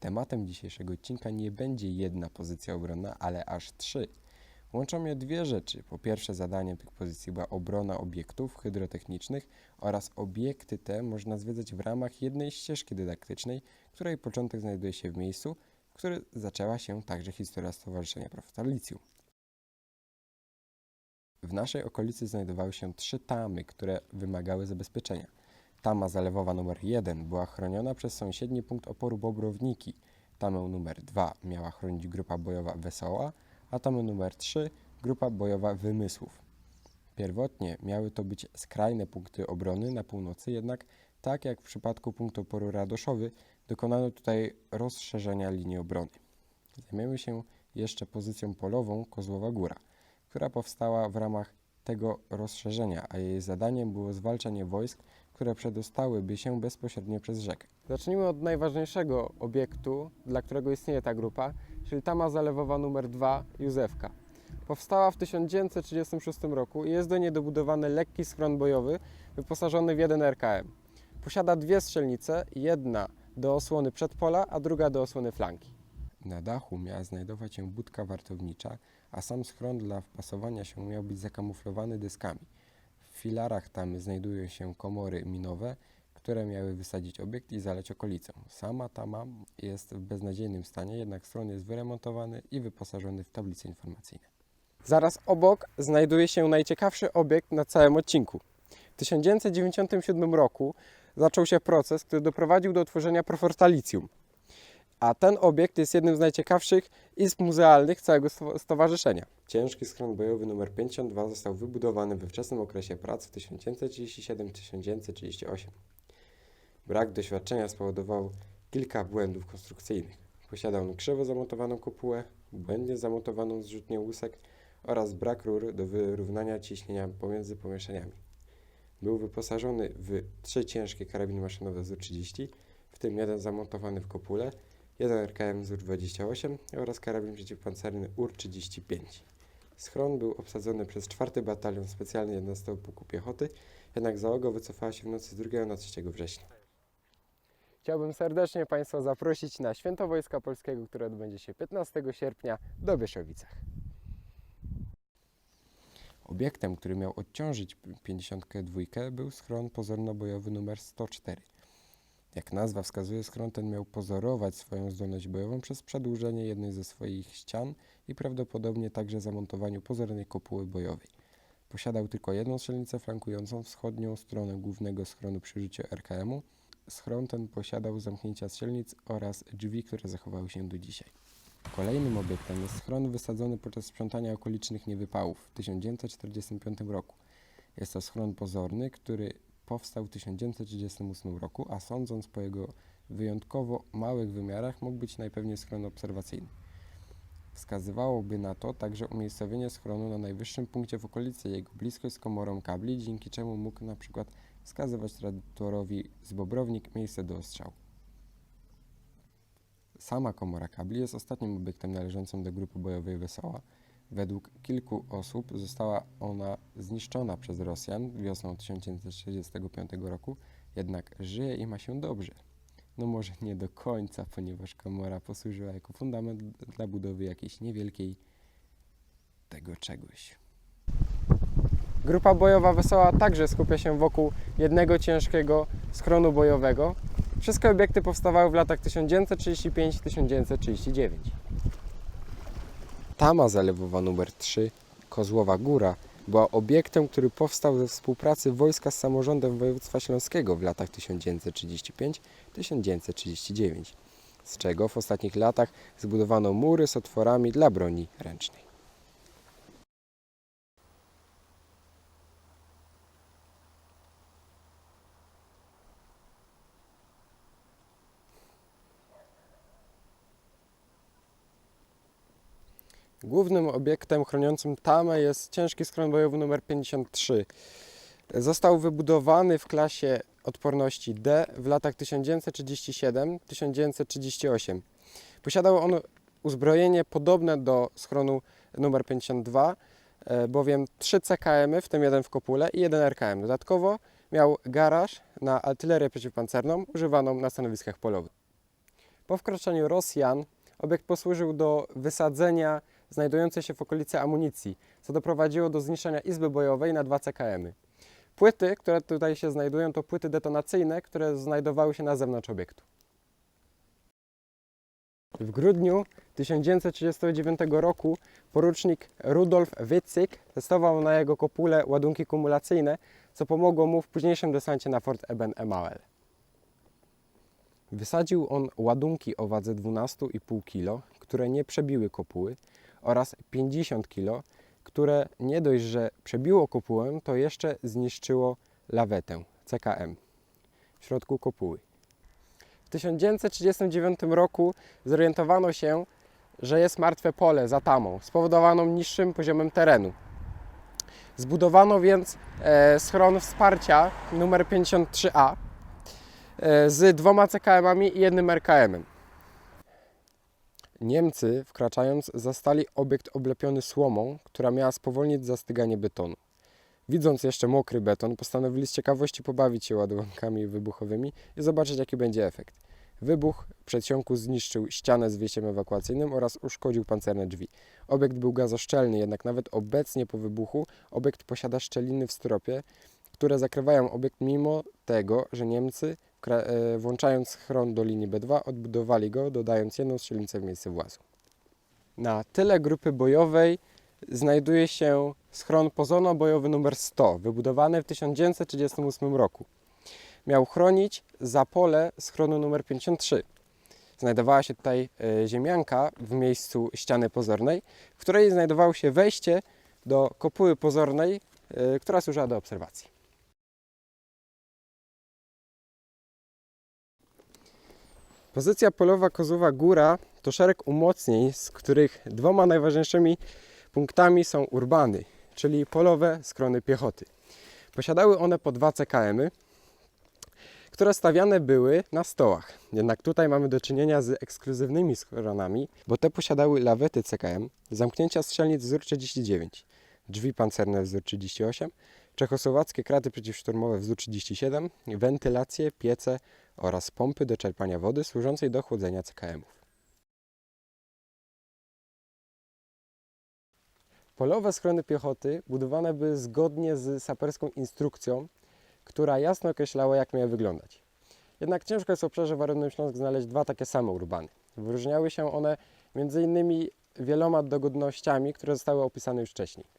Tematem dzisiejszego odcinka nie będzie jedna pozycja obronna, ale aż trzy. Łączą je dwie rzeczy. Po pierwsze, zadaniem tych pozycji była obrona obiektów hydrotechnicznych oraz obiekty te można zwiedzać w ramach jednej ścieżki dydaktycznej, której początek znajduje się w miejscu, w którym zaczęła się także historia Stowarzyszenia Profesora Licjum. W naszej okolicy znajdowały się trzy tamy, które wymagały zabezpieczenia. Tama zalewowa numer 1 była chroniona przez sąsiedni punkt oporu Bobrowniki. Tamę numer 2 miała chronić grupa bojowa Wesoła, a tamę numer 3 grupa bojowa Wymysłów. Pierwotnie miały to być skrajne punkty obrony na północy, jednak tak jak w przypadku punktu oporu Radoszowy, dokonano tutaj rozszerzenia linii obrony. Zajmiemy się jeszcze pozycją polową Kozłowa Góra, która powstała w ramach tego rozszerzenia, a jej zadaniem było zwalczanie wojsk, które przedostałyby się bezpośrednio przez rzekę. Zacznijmy od najważniejszego obiektu, dla którego istnieje ta grupa, czyli tama zalewowa numer 2 Józefka. Powstała w 1936 roku i jest do niej dobudowany lekki schron bojowy wyposażony w jeden RKM. Posiada dwie strzelnice, jedna do osłony przedpola, a druga do osłony flanki. Na dachu miała znajdować się budka wartownicza, a sam schron dla wpasowania się miał być zakamuflowany dyskami. Filarach tamy znajdują się komory minowe, które miały wysadzić obiekt i zaleć okolicę. Sama tama jest w beznadziejnym stanie, jednak schron jest wyremontowany i wyposażony w tablice informacyjne. Zaraz obok znajduje się najciekawszy obiekt na całym odcinku. W 1997 roku zaczął się proces, który doprowadził do utworzenia Profortalicjum. A ten obiekt jest jednym z najciekawszych izb muzealnych całego sto- stowarzyszenia. Ciężki schron bojowy nr 52 został wybudowany we wczesnym okresie prac w 1937-1938. Brak doświadczenia spowodował kilka błędów konstrukcyjnych. Posiadał on krzywo zamontowaną kopułę, błędnie zamontowaną zrzutnię łusek oraz brak rur do wyrównania ciśnienia pomiędzy pomieszczeniami. Był wyposażony w trzy ciężkie karabiny maszynowe ZU-30, w tym jeden zamontowany w kopule, jeden RKM ZU-28 oraz karabin przeciwpancerny UR-35. Schron był obsadzony przez 4 Batalion Specjalny 11 Pułku Piechoty, jednak załoga wycofała się w nocy z 2 na 3 września. Chciałbym serdecznie Państwa zaprosić na Święto Wojska Polskiego, które odbędzie się 15 sierpnia w Bieszowicach. Obiektem, który miał odciążyć 52, był schron pozorno-bojowy numer 104. Jak nazwa wskazuje, schron ten miał pozorować swoją zdolność bojową przez przedłużenie jednej ze swoich ścian i prawdopodobnie także zamontowaniu pozornej kopuły bojowej. Posiadał tylko jedną strzelnicę flankującą wschodnią stronę głównego schronu przy użyciu RKM-u. Schron ten posiadał zamknięcia strzelnic oraz drzwi, które zachowały się do dzisiaj. Kolejnym obiektem jest schron wysadzony podczas sprzątania okolicznych niewypałów w 1945 roku. Jest to schron pozorny, który powstał w 1938 roku, a sądząc po jego wyjątkowo małych wymiarach mógł być najpewniej schron obserwacyjny. Wskazywałoby na to także umiejscowienie schronu na najwyższym punkcie w okolicy jego bliskość z komorą kabli, dzięki czemu mógł na przykład wskazywać tradytorowi z Bobrownik miejsce do ostrzału. Sama komora kabli jest ostatnim obiektem należącym do grupy bojowej Wesoła. Według kilku osób została ona zniszczona przez Rosjan wiosną 1945 roku, jednak żyje i ma się dobrze. No może nie do końca, ponieważ komora posłużyła jako fundament dla budowy jakiejś niewielkiej tego czegoś. Grupa bojowa Wesoła także skupia się wokół jednego ciężkiego schronu bojowego. Wszystkie obiekty powstawały w latach 1935-1939. Tama zalewowa numer 3, Kozłowa Góra, była obiektem, który powstał ze współpracy wojska z samorządem województwa śląskiego w latach 1935-1939, z czego w ostatnich latach zbudowano mury z otworami dla broni ręcznej. Głównym obiektem chroniącym tamę jest ciężki schron bojowy nr 53. Został wybudowany w klasie odporności D w latach 1937-1938. Posiadał on uzbrojenie podobne do schronu nr 52, e, bowiem 3 CKM, w tym jeden w kopule i jeden RKM. Dodatkowo miał garaż na artylerię przeciwpancerną używaną na stanowiskach polowych. Po wkroczeniu Rosjan obiekt posłużył do wysadzenia znajdującej się w okolicy amunicji, co doprowadziło do zniszczenia izby bojowej na dwa CKM-y. Płyty, które tutaj się znajdują, to płyty detonacyjne, które znajdowały się na zewnątrz obiektu. W grudniu 1939 roku porucznik Rudolf Witzik testował na jego kopule ładunki kumulacyjne, co pomogło mu w późniejszym desancie na Fort Eben-Emael. Wysadził on ładunki o wadze 12,5 kg, które nie przebiły kopuły oraz 50 kg, które nie dość, że przebiło kopułę, to jeszcze zniszczyło lawetę CKM w środku kopuły. W 1939 roku zorientowano się, że jest martwe pole za tamą, spowodowaną niższym poziomem terenu. Zbudowano więc e, schron wsparcia numer 53A e, z dwoma CKM-ami i jednym RKM-em. Niemcy, wkraczając, zastali obiekt oblepiony słomą, która miała spowolnić zastyganie betonu. Widząc jeszcze mokry beton, postanowili z ciekawości pobawić się ładunkami wybuchowymi i zobaczyć, jaki będzie efekt. Wybuch przedsionku zniszczył ścianę z wyjściem ewakuacyjnym oraz uszkodził pancerne drzwi. Obiekt był gazoszczelny, jednak nawet obecnie po wybuchu obiekt posiada szczeliny w stropie, które zakrywają obiekt mimo tego, że Niemcy, włączając schron do linii B2, odbudowali go, dodając jedną strzelnicę w miejsce włazu. Na tyle grupy bojowej znajduje się schron pozono-bojowy numer 100, wybudowany w 1938 roku. Miał chronić zapole schronu numer 53. Znajdowała się tutaj e, ziemianka w miejscu ściany pozornej, w której znajdowało się wejście do kopuły pozornej, e, która służyła do obserwacji. Pozycja polowa Kozowa Góra to szereg umocnień, z których dwoma najważniejszymi punktami są urbany, czyli polowe skrony piechoty. Posiadały one po dwa CKM-y, które stawiane były na stołach. Jednak tutaj mamy do czynienia z ekskluzywnymi schronami, bo te posiadały lawety CKM, zamknięcia strzelnic wzór 39, drzwi pancerne wzór 38, czechosłowackie kraty przeciwszturmowe wzór 37, wentylacje, piece oraz pompy do czerpania wody służącej do chłodzenia CKM-ów. Polowe schrony piechoty budowane były zgodnie z saperską instrukcją, która jasno określała, jak miały wyglądać. Jednak ciężko jest w obszarze Warennym Śląsk znaleźć dwa takie same urbany. Wyróżniały się one m.in. wieloma dogodnościami, które zostały opisane już wcześniej.